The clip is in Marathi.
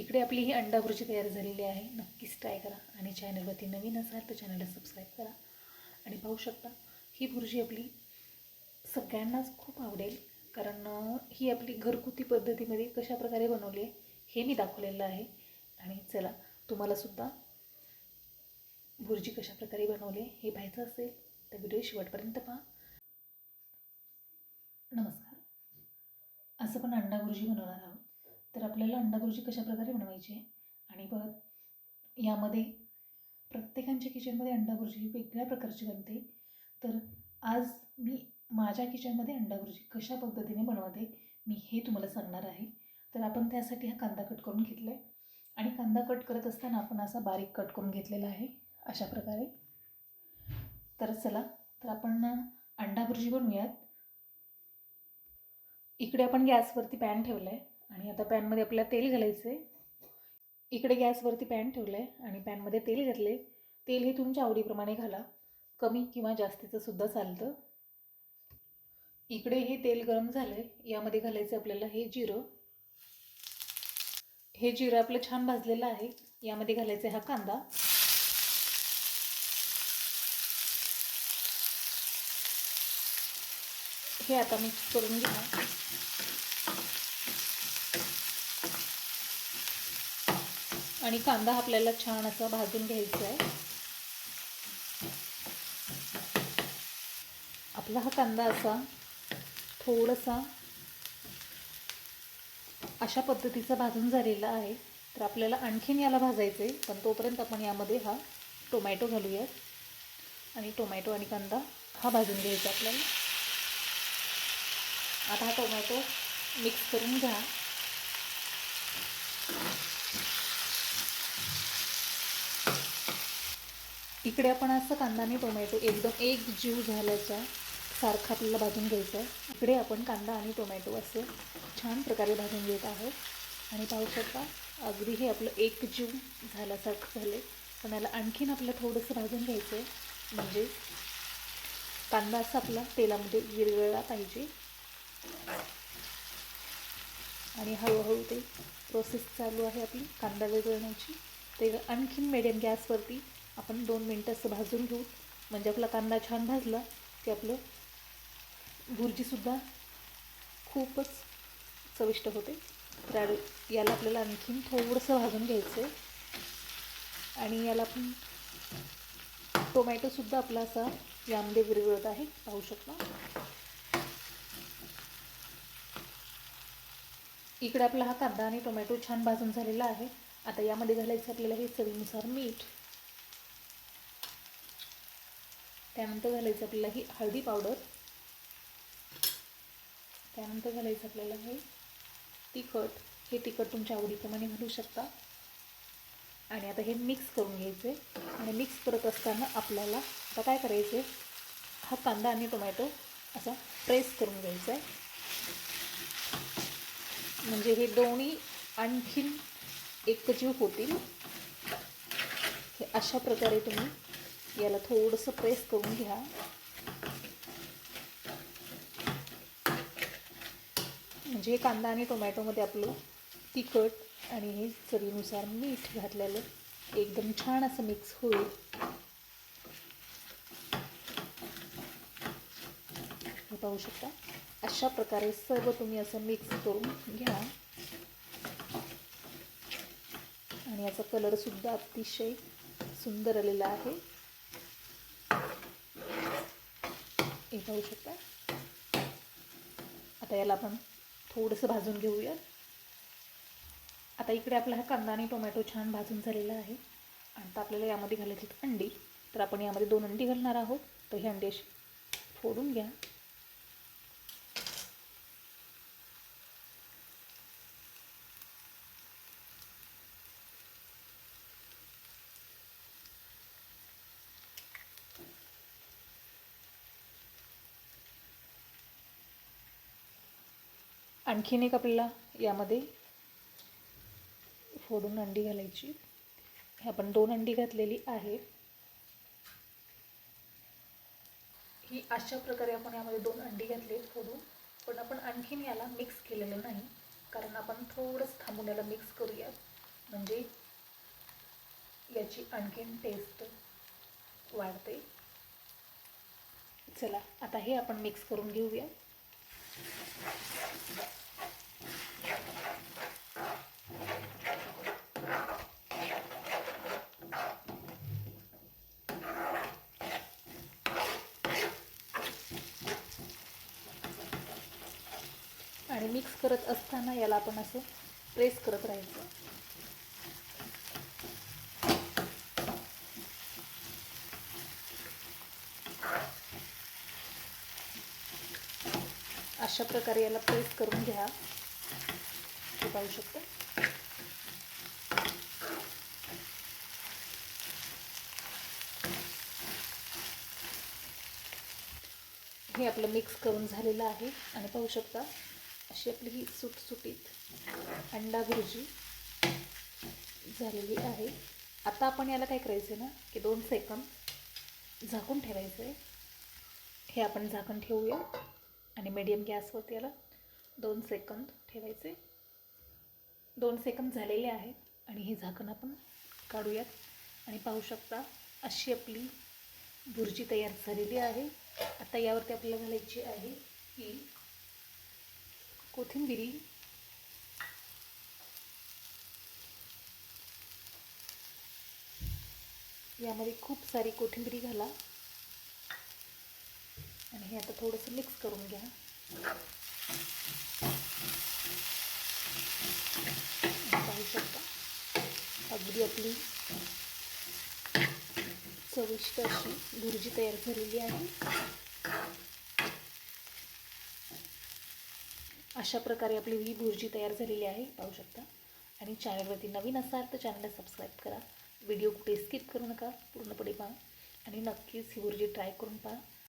इकडे आपली ही अंडा भुर्जी तयार झालेली आहे. नक्कीच ट्राय करा. आणि चॅनलवरती नवीन असाल तर चॅनलला सबस्क्राईब करा. आणि पाहू शकता ही भुर्जी आपली सगळ्यांनाच खूप आवडेल. कारण ही आपली घरगुती पद्धतीमध्ये कशा प्रकारे बनवली आहे हे मी दाखवलेलं आहे. आणि चला तुम्हालासुद्धा भुर्जी कशा प्रकारे बनवली हे पाहायचं असेल तर व्हिडिओ शेवटपर्यंत पहा. नमस्कार. असं पण अंडा भुर्जी बनवणार आहोत. तर आपल्याला अंडा भुर्जी कशा प्रकारे बनवायची आहे? आणि परत यामध्ये प्रत्येकांच्या किचनमध्ये अंडा भुर्जी वेगळ्या प्रकारची बनते. तर आज मी माझ्या किचनमध्ये अंडा भुर्जी कशा पद्धतीने बनवते मी हे तुम्हाला सांगणार आहे. तर आपण त्यासाठी हा कांदा कट करून घेतला आहे आणि कांदा कट करत असताना आपण असा बारीक कट करून घेतलेला आहे अशा प्रकारे. तर चला तर आपण अंडा भुर्जी बनवूयात. इकडे आपण गॅसवरती पॅन ठेवलं आहे आणि आता पॅनमध्ये आपल्याला तेल घालायचं आहे इकडे गॅसवरती पॅन ठेवलं आहे आणि पॅनमध्ये तेल घातले तेल हे तुमच्या आवडीप्रमाणे घाला. कमी किंवा जास्तीचं सुद्धा चालतं. इकडे हे तेल गरम झालं आहे यामध्ये घालायचं आपल्याला हे जिरं. हे जिरं आपलं छान भाजलेलं आहे. यामध्ये घालायचं हा कांदा. हे आता मिक्स करून घ्या. आणि कांदा आपल्याला छान असा भाजून घ्यायचा आहे. आपला हा कांदा असा थोडासा अशा पद्धतीचा भाजून झालेला आहे. तर आपल्याला आणखीन याला भाजायचं आहे पण तोपर्यंत आपण यामध्ये हा टोमॅटो घालूयात. आणि टोमॅटो आणि कांदा हा भाजून घ्यायचा आपल्याला. आता हा टोमॅटो मिक्स करून घ्या. इकडे आपण असं कांदा आणि टोमॅटो एकदम एक जीव झाल्याचा सारखा आपल्याला भाजून घ्यायचा आहे. इकडे आपण कांदा आणि टोमॅटो असं छान प्रकारे भाजून घेत आहोत. आणि पाहू शकता अगदी हे आपलं एक जीव झाल्यासारखं झाले पण याला आणखीन आपलं थोडंसं भाजून घ्यायचं आहे. म्हणजे कांदा असा आपला तेलामध्ये विरगळला पाहिजे. आणि हळूहळू ते प्रोसेस चालू आहे आपली कांदा विरगळण्याची ते आणखीन मिडियम गॅसवरती आपण दोन मिनटं असं भाजून घेऊ. म्हणजे आपला कांदा छान भाजला की आपलं भुर्जीसुद्धा खूपच चविष्ट होते. तर याला आपल्याला आणखीन थोडंसं भाजून घ्यायचं आहे आणि याला आपण टोमॅटोसुद्धा आपला असा यामध्ये विरघळत आहे. पाहू शकता. इकडे आपला हा कांदा आणि टोमॅटो छान भाजून झालेला आहे. आता यामध्ये घालायचं आपल्याला हे चवीनुसार मीठ. त्यानंतर घालायचं आपल्याला ही हळदी पावडर. त्यानंतर घालायचं आपल्याला हे तिखट. हे तिखट तुमच्या आवडीप्रमाणे घालू शकता. आणि आता हे मिक्स करून घ्यायचं. आहे आणि मिक्स करत असताना आपल्याला आता काय करायचं? आहे हा कांदा आणि टोमॅटो असा प्रेस करून घ्यायचा आहे. म्हणजे हे दोन्ही आणखीन एकजीव होतील. हे अशा प्रकारे तुम्ही याला थोडंसं प्रेस करून घ्या. म्हणजे कांदा आणि टोमॅटोमध्ये आपलं तिखट आणि हे चवीनुसार मीठ घातलेलं एकदम छान असं मिक्स होईल. हे पाहू शकता. अशा प्रकारे सर्व तुम्ही असं मिक्स करून घ्या. आणि याचा कलरसुद्धा अतिशय सुंदर आलेला आहे. तुम्ही पाहू शकता. आता याला आपण थोडंसं भाजून घेऊया. आता इकडे आपला हा कांदा आणि टोमॅटो छान भाजून झालेला आहे. आणि आता आपल्याला यामध्ये घालायची अंडी. तर आपण यामध्ये दोन अंडी घालणार आहोत. तर ही अंडी अशी फोडून घ्या. आणखीन एक आपल्याला यामध्ये फोडून अंडी घालायची. हे आपण दोन अंडी घातलेली आहे. ही अशा प्रकारे आपण यामध्ये दोन अंडी घातली फोडून. पण आपण आणखीन याला मिक्स केलेलं नाही. कारण आपण थोडंच थांबून याला मिक्स करूयात. म्हणजे याची आणखीन टेस्ट वाढते. चला आता हे आपण मिक्स करून घेऊया. आणि मिक्स करत असताना याला आपण असं प्रेस करत राहायचं. अशा प्रकारे याला प्रेस करून घ्या. हे पाहू शकता. हे आपलं मिक्स करून झालेलं आहे. आणि पाहू शकता. अशी आपली ही सुटसुटीत अंडा भुर्जी झालेली आहे. आता आपण याला काय करायचं आहे ना की दोन सेकंद झाकून ठेवायचं आहे हे आपण झाकण ठेवूया आणि मीडियम गॅसवरती याला दोन सेकंद ठेवायचे दोन सेकंद झालेले आहेत आणि हे झाकण आपण काढूयात. आणि पाहू शकता अशी आपली भुर्जी तयार झालेली आहे. आता यावरती आपल्याला घालायची आहे ही कोथिंबिरी. यामध्ये खूप सारी कोथिंबिरी घाला. आणि हे आता थोडंसं मिक्स करून घ्या. पाहू शकता अगदी आपली चविष्ट अशी भुर्जी तयार झालेली आहे. अशा प्रकारे आपली ही भुर्जी तयार झालेली आहे पाहू शकता. आणि चॅनलवरती नवीन असाल तर चॅनलला सबस्क्राईब करा. व्हिडिओ कुठे स्किप करू नका पूर्णपणे पहा. आणि नक्कीच ही भुर्जी ट्राय करून पहा.